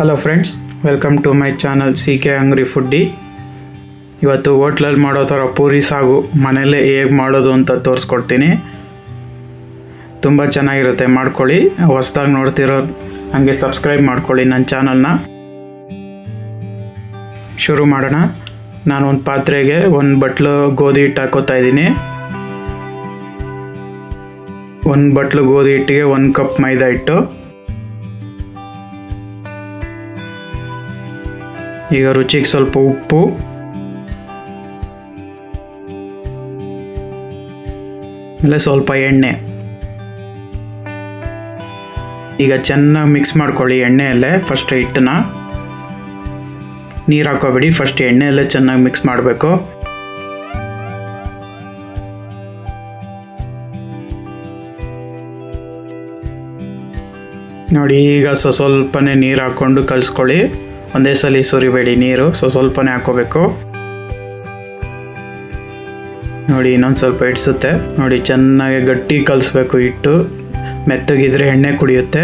Hello friends welcome to my channel C K angry foodie ಇವತ್ತು ಹೋಟ್ಲಲ್ಲಿ ಮಾಡೋ ಥರ ಪೂರಿ ಸಾಗು, ಮನೆಯಲ್ಲೇ ಹೇಗೆ ಮಾಡೋದು ಅಂತ ತೋರಿಸ್ಕೊಡ್ತೀನಿ. ತುಂಬ ಚೆನ್ನಾಗಿರುತ್ತೆ, ಮಾಡ್ಕೊಳ್ಳಿ. ಹೊಸ್ದಾಗಿ ನೋಡ್ತಿರೋ ಹಾಗೆ ಸಬ್ಸ್ಕ್ರೈಬ್ ಮಾಡ್ಕೊಳ್ಳಿ ನನ್ನ ಚಾನಲ್ನ ಶುರು ಮಾಡೋಣ. ನಾನು ಒಂದು ಪಾತ್ರೆಗೆ ಒಂದು ಬಟ್ಲು ಗೋಧಿ ಹಿಟ್ಟು ಹಾಕೋತಾ ಇದ್ದೀನಿ. ಒಂದು ಬಟ್ಲು ಗೋಧಿ ಹಿಟ್ಟಿಗೆ ಒಂದು ಕಪ್ ಮೈದಾ ಹಿಟ್ಟು. ಈಗ ರುಚಿಗೆ ಸ್ವಲ್ಪ ಉಪ್ಪು. ಆಮೇಲೆ ಸ್ವಲ್ಪ ಎಣ್ಣೆ. ಈಗ ಚೆನ್ನಾಗಿ ಮಿಕ್ಸ್ ಮಾಡ್ಕೊಳ್ಳಿ ಎಣ್ಣೆಯಲ್ಲೇ ಫಸ್ಟ್ ಹಿಟ್ಟನ್ನ. ನೀರು ಹಾಕೋಬೇಡಿ ಫಸ್ಟ್ ಎಣ್ಣೆಯಲ್ಲೇ ಚೆನ್ನಾಗಿ ಮಿಕ್ಸ್ ಮಾಡಬೇಕು. ನೋಡಿ, ಈಗ ಸ್ವಲ್ಪ ಸ್ವಲ್ಪನೇ ನೀರು ಹಾಕ್ಕೊಂಡು ಕಲಿಸ್ಕೊಳ್ಳಿ. ಒಂದೇ ಸಲ ಸುರಿಬೇಡಿ ನೀರು. ಸೊ ಸ್ವಲ್ಪನೇ ಹಾಕೋಬೇಕು. ನೋಡಿ, ಇನ್ನೊಂದು ಸ್ವಲ್ಪ ಇಡ್ಸುತ್ತೆ. ನೋಡಿ, ಚೆನ್ನಾಗಿ ಗಟ್ಟಿ ಕಲಿಸ್ಬೇಕು ಹಿಟ್ಟು. ಮೆತ್ತಗಿದ್ರೆ ಎಣ್ಣೆ ಕುಡಿಯುತ್ತೆ.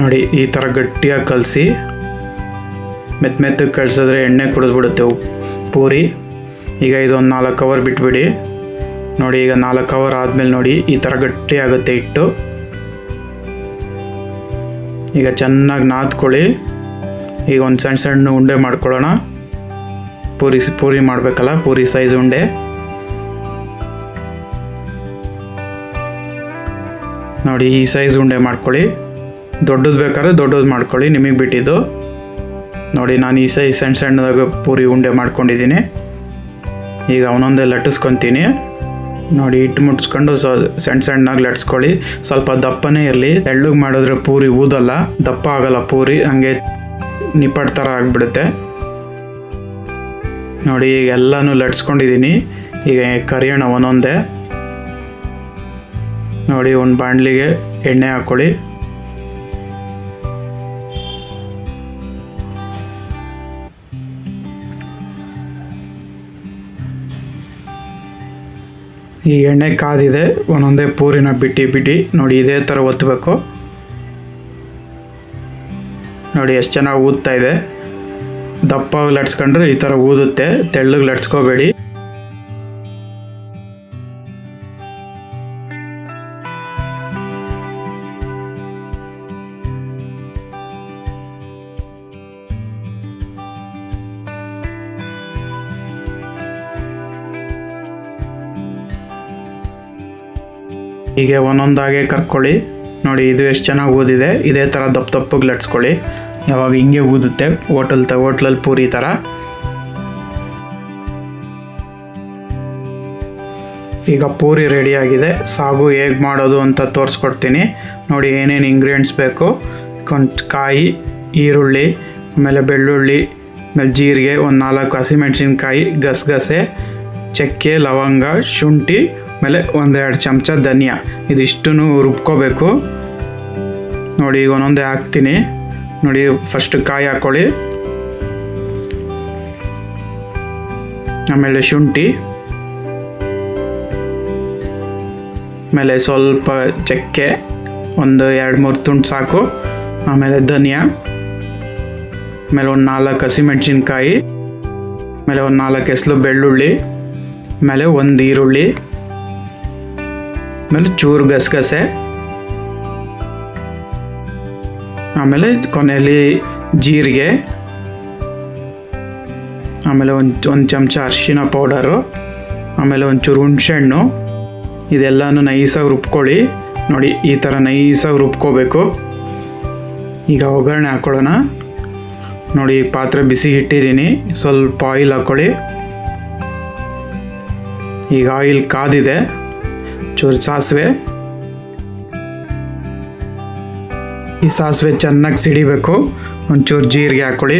ನೋಡಿ, ಈ ಥರ ಗಟ್ಟಿಯಾಗಿ ಕಲಸಿ. ಮೆತ್ತ ಮೆತ್ತಗೆ ಕಳಿಸಿದ್ರೆ ಎಣ್ಣೆ ಕುಡಿದ್ಬಿಡುತ್ತೆ ಪೂರಿ. ಈಗ ಇದೊಂದು ನಾಲ್ಕು ಅವರ್ ಬಿಟ್ಬಿಡಿ. ನೋಡಿ, ಈಗ ನಾಲ್ಕು ಅವರ್ ಆದಮೇಲೆ ನೋಡಿ, ಈ ಥರ ಗಟ್ಟಿ ಆಗುತ್ತೆ ಹಿಟ್ಟು. ಈಗ ಚೆನ್ನಾಗಿ ನಾದ್ಕೊಳ್ಳಿ. ಈಗ ಒಂದು ಸಣ್ಣ ಸಣ್ಣ ಉಂಡೆ ಮಾಡ್ಕೊಳ್ಳೋಣ. ಪೂರಿ ಪೂರಿ ಮಾಡಬೇಕಲ್ಲ, ಪೂರಿ ಸೈಜ್ ಉಂಡೆ. ನೋಡಿ, ಈ ಸೈಜ್ ಉಂಡೆ ಮಾಡ್ಕೊಳ್ಳಿ. ದೊಡ್ಡದು ಬೇಕಾದ್ರೆ ದೊಡ್ಡದು ಮಾಡ್ಕೊಳ್ಳಿ, ನಿಮಗೆ ಬಿಟ್ಟಿದ್ದು. ನೋಡಿ, ನಾನು ಈ ಸೈಜ್ ಸಣ್ಣ ಸಣ್ಣದಾಗ ಪೂರಿ ಉಂಡೆ ಮಾಡ್ಕೊಂಡಿದ್ದೀನಿ. ಈಗ ಅವನೊಂದೇ ಲಟ್ಟಿಸ್ಕೊತೀನಿ. ನೋಡಿ, ಹಿಟ್ಟು ಮುಟ್ಸ್ಕೊಂಡು ಸಣ್ಣ ಸಣ್ಣಾಗಿ ಲಟ್ಸ್ಕೊಳ್ಳಿ. ಸ್ವಲ್ಪ ದಪ್ಪನೇ ಇರಲಿ. ತೆಳ್ಳಗೆ ಮಾಡಿದ್ರೆ ಪೂರಿ ಊದಲ್ಲ. ದಪ್ಪ ಆಗಲ್ಲ ಪೂರಿ. ಹಂಗೆ ನಿಪ್ಪಟ್ಟು ಥರ ಆಗಿಬಿಡುತ್ತೆ. ನೋಡಿ, ಈಗ ಎಲ್ಲನೂ ಲಟ್ಸ್ಕೊಂಡಿದ್ದೀನಿ ಈಗ ಕರಿಯೋಣ ಒಂದೊಂದೇ. ನೋಡಿ, ಒಂದು ಬಾಣಲಿಗೆ ಎಣ್ಣೆ ಹಾಕ್ಕೊಳ್ಳಿ ಈ ಎಣ್ಣೆ ಕಾದಿದೆ, ಒಂದೊಂದೇ ಪೂರಿನ ಬಿಟ್ಟು ಬಿಟ್ಟು. ನೋಡಿ, ಇದೇ ಥರ ಒತ್ತಬೇಕು ನೋಡಿ, ಎಷ್ಟು ಚೆನ್ನಾಗಿ ಊದ್ತಾ ಇದೆ. ದಪ್ಪ ಲಟ್ಸ್ಕೊಂಡ್ರೆ ಈ ಥರ ಊದುತ್ತೆ. ತೆಳ್ಳಗೆ ಲಟ್ಸ್ಕೋಬೇಡಿ. ಹೀಗೆ ಒಂದೊಂದಾಗೆ ಕರ್ಕೊಳ್ಳಿ. ನೋಡಿ, ಇದು ಎಷ್ಟು ಚೆನ್ನಾಗಿ ಊದಿದೆ ಇದೇ ಥರ ದಪ್ಪ ದಪ್ಪಗೆ ಲಟ್ಸ್ಕೊಳ್ಳಿ. ಯಾವಾಗ ಹಿಂಗೆ ಊದುತ್ತೆ ಹೋಟೆಲ್ ತ ಹೋಟ್ಲಲ್ಲಿ ಪೂರಿ ಥರ ಈಗ ಪೂರಿ ರೆಡಿಯಾಗಿದೆ ಸಾಗು ಹೇಗೆ ಮಾಡೋದು ಅಂತ ತೋರಿಸ್ಕೊಡ್ತೀನಿ. ನೋಡಿ, ಏನೇನು ಇಂಗ್ರೀಡಿಯೆಂಟ್ಸ್ ಬೇಕು. ಕೊಂಚ ಕಾಯಿ, ಈರುಳ್ಳಿ, ಆಮೇಲೆ ಬೆಳ್ಳುಳ್ಳಿ, ಆಮೇಲೆ ಜೀರಿಗೆ, ಒಂದು ನಾಲ್ಕು ಹಸಿಮೆಣಸಿನ್ಕಾಯಿ ಗಸಗಸೆ, ಚಕ್ಕೆ, ಲವಂಗ, ಶುಂಠಿ ಆಮೇಲೆ ಒಂದೆರಡು ಚಮಚ ಧನಿಯಾ. ಇದಿಷ್ಟು ರುಬ್ಕೋಬೇಕು. ನೋಡಿ, ಈಗ ಒಂದೊಂದೇ ಹಾಕ್ತೀನಿ. ನೋಡಿ ಫಸ್ಟ್ ಕಾಯಿ ಹಾಕ್ಕೊಳ್ಳಿ ಆಮೇಲೆ ಶುಂಠಿ. ಆಮೇಲೆ ಸ್ವಲ್ಪ ಚಕ್ಕೆ. ಒಂದು ಎರಡು ಮೂರು ತುಂಡು ಸಾಕು. ಆಮೇಲೆ ಧನಿಯಾ. ಆಮೇಲೆ ಒಂದು ನಾಲ್ಕು ಹಸಿಮೆಣಸಿನ್ಕಾಯಿ. ಆಮೇಲೆ ಒಂದು ನಾಲ್ಕು ಎಸ್ಲು ಬೆಳ್ಳುಳ್ಳಿ. ಆಮೇಲೆ ಒಂದು ಈರುಳ್ಳಿ. ಆಮೇಲೆ ಚೂರು ಗಸಗಸೆ. ಆಮೇಲೆ ಕೊನೆಯಲ್ಲಿ ಜೀರಿಗೆ. ಆಮೇಲೆ ಒಂದು ಒಂದು ಚಮಚ ಅರಿಶಿನ ಪೌಡರು. ಆಮೇಲೆ ಒಂಚೂರು ಹುಣ್ಸೆಹಣ್ಣು. ಇದೆಲ್ಲನೂ ನೈಸಾಗಿ ರುಬ್ಕೊಳ್ಳಿ. ನೋಡಿ, ಈ ಥರ ನೈಸಾಗಿ ರುಬ್ಕೋಬೇಕು. ಈಗ ಒಗ್ಗರಣೆ ಹಾಕ್ಕೊಳ್ಳೋಣ ನೋಡಿ, ಪಾತ್ರೆ ಬಿಸಿ ಇಟ್ಟಿದ್ದೀನಿ ಸ್ವಲ್ಪ ಆಯಿಲ್ ಹಾಕ್ಕೊಳ್ಳಿ ಈಗ ಆಯಿಲ್ ಕಾದಿದೆ. ಚೂರು ಸಾಸಿವೆ. ಈ ಸಾಸಿವೆ ಚೆನ್ನಾಗಿ ಸಿಡಿಬೇಕು. ಒಂಚೂರು ಜೀರಿಗೆ ಹಾಕ್ಕೊಳ್ಳಿ.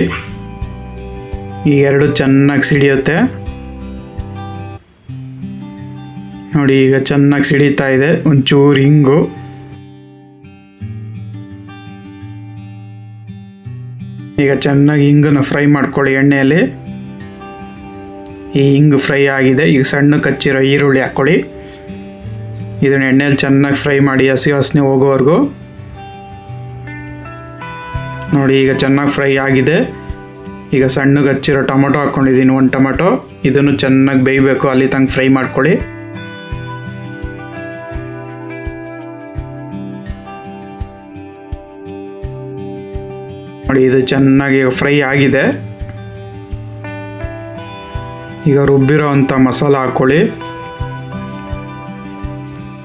ಈ ಎರಡು ಚೆನ್ನಾಗಿ ಸಿಡಿಯುತ್ತೆ. ನೋಡಿ, ಈಗ ಚೆನ್ನಾಗಿ ಸಿಡಿತಾ ಇದೆ. ಒಂಚೂರು ಹಿಂಗು ಈಗ ಚೆನ್ನಾಗಿ ಹಿಂಗನ್ನು ಫ್ರೈ ಮಾಡ್ಕೊಳ್ಳಿ ಎಣ್ಣೆಯಲ್ಲಿ. ಈ ಹಿಂಗು ಫ್ರೈ ಆಗಿದೆ. ಈಗ ಸಣ್ಣ ಕಚ್ಚಿರೋ ಈರುಳ್ಳಿ ಹಾಕ್ಕೊಳ್ಳಿ. ಇದನ್ನ ಎಣ್ಣೆಯಲ್ಲಿ ಚೆನ್ನಾಗಿ ಫ್ರೈ ಮಾಡಿ ಹಸಿ ವಾಸನೆ ಹೋಗೋವರೆಗೂ. ನೋಡಿ, ಈಗ ಚೆನ್ನಾಗಿ ಫ್ರೈ ಆಗಿದೆ. ಈಗ ಸಣ್ಣಗೆ ಹಚ್ಚಿರೋ ಟೊಮೊಟೊ ಹಾಕ್ಕೊಂಡಿದ್ದೀನಿ ಒಂದು ಟೊಮೊಟೊ. ಇದನ್ನು ಚೆನ್ನಾಗಿ ಬೇಯಬೇಕು, ಅಲ್ಲಿ ತಂಗ್ ಫ್ರೈ ಮಾಡ್ಕೊಳ್ಳಿ. ನೋಡಿ, ಇದು ಚೆನ್ನಾಗಿ ಫ್ರೈ ಆಗಿದೆ. ಈಗ ರುಬ್ಬಿರೋ ಅಂಥ ಮಸಾಲ ಹಾಕ್ಕೊಳ್ಳಿ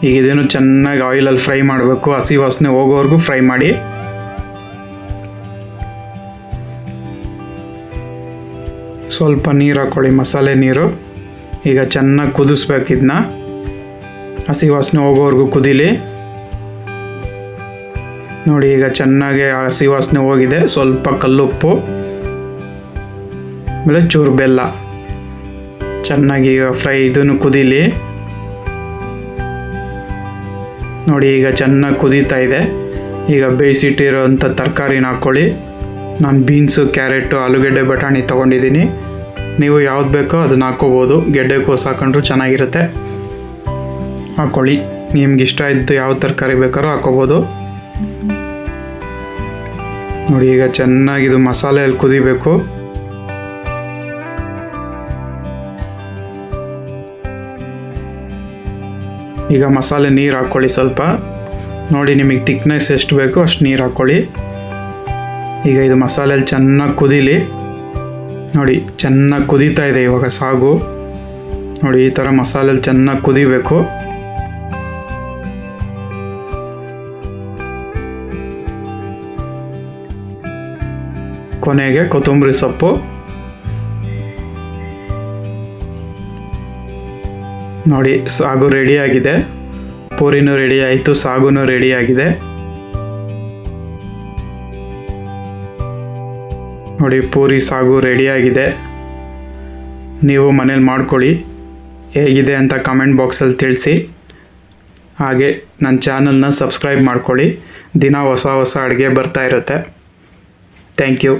ಈಗ ಇದೇನು ಚೆನ್ನಾಗಿ ಆಯಿಲಲ್ಲಿ ಫ್ರೈ ಮಾಡಬೇಕು, ಹಸಿ ವಾಸನೆ ಹೋಗೋವರೆಗೂ ಫ್ರೈ ಮಾಡಿ. ಸ್ವಲ್ಪ ನೀರು ಹಾಕ್ಕೊಳ್ಳಿ ಮಸಾಲೆ ನೀರು. ಈಗ ಚೆನ್ನಾಗಿ ಕುದಿಸ್ಬೇಕು ಇದನ್ನ ಹಸಿ ವಾಸನೆ ಹೋಗೋವರೆಗೂ ಕುದೀಲಿ. ನೋಡಿ, ಈಗ ಚೆನ್ನಾಗಿ ಹಸಿ ವಾಸನೆ ಹೋಗಿದೆ, ಸ್ವಲ್ಪ ಕಲ್ಲುಪ್ಪು ಆಮೇಲೆ ಚೂರು ಬೆಲ್ಲ. ಚೆನ್ನಾಗಿ ಫ್ರೈ ಇದನ್ನು ಕುದೀಲಿ. ನೋಡಿ, ಈಗ ಚೆನ್ನಾಗಿ ಕುದೀತಾ ಇದೆ. ಈಗ ಬೇಯಿಸಿಟ್ಟಿರೋಂಥ ತರಕಾರಿನ ಹಾಕ್ಕೊಳ್ಳಿ ನಾನು ಬೀನ್ಸು, ಕ್ಯಾರೆಟು, ಆಲೂಗೆಡ್ಡೆ, ಬಟಾಣಿ ತೊಗೊಂಡಿದ್ದೀನಿ. ನೀವು ಯಾವ್ದು ಬೇಕೋ ಅದನ್ನ ಹಾಕ್ಕೋಬೋದು ಗೆಡ್ಡೆಕೋಸು ಹಾಕೊಂಡ್ರು ಚೆನ್ನಾಗಿರುತ್ತೆ. ಹಾಕ್ಕೊಳ್ಳಿ ನಿಮ್ಗೆ ಇಷ್ಟ ಇದ್ದು ಯಾವ ತರಕಾರಿ ಬೇಕಾದ್ರೂ ಹಾಕ್ಕೋಬೋದು ನೋಡಿ, ಈಗ ಚೆನ್ನಾಗಿ ಇದು ಮಸಾಲೆಯಲ್ಲಿ ಕುದಿಬೇಕು. ಈಗ ಮಸಾಲೆ ನೀರು ಹಾಕ್ಕೊಳ್ಳಿ ಸ್ವಲ್ಪ. ನೋಡಿ ನಿಮಗೆ ತಿಕ್ನೆಸ್ ಎಷ್ಟು ಬೇಕೋ ಅಷ್ಟು ನೀರು ಹಾಕ್ಕೊಳ್ಳಿ ಈಗ ಇದು ಮಸಾಲೆಯಲ್ಲಿ ಚೆನ್ನಾಗಿ ಕುದೀಲಿ. ನೋಡಿ ಚೆನ್ನಾಗಿ ಕುದೀತಾ ಇದೆ ಇವಾಗ ಸಾಗು. ನೋಡಿ ಈ ಥರ ಮಸಾಲೆಯಲ್ಲಿ ಚೆನ್ನಾಗಿ ಕುದಿಬೇಕು. ಕೊನೆಗೆ ಕೊತ್ತಂಬರಿ ಸೊಪ್ಪು. ನೋಡಿ, ಸಾಗು ರೆಡಿಯಾಗಿದೆ ಪೂರಿನೂ ರೆಡಿ ಆಯಿತು, ಸಾಗುನೂ ರೆಡಿಯಾಗಿದೆ ನೋಡಿ, ಪೂರಿ, ಸಾಗು ರೆಡಿಯಾಗಿದೆ ನೀವು ಮನೇಲಿ ಮಾಡ್ಕೊಳ್ಳಿ. ಹೇಗಿದೆ ಅಂತ ಕಮೆಂಟ್ ಬಾಕ್ಸಲ್ಲಿ ತಿಳಿಸಿ. ಹಾಗೆ ನನ್ನ ಚಾನಲ್ನ ಸಬ್ಸ್ಕ್ರೈಬ್ ಮಾಡ್ಕೊಳ್ಳಿ. ದಿನ ಹೊಸ ಹೊಸ ಅಡುಗೆ ಬರ್ತಾ ಇರುತ್ತೆ. Thank you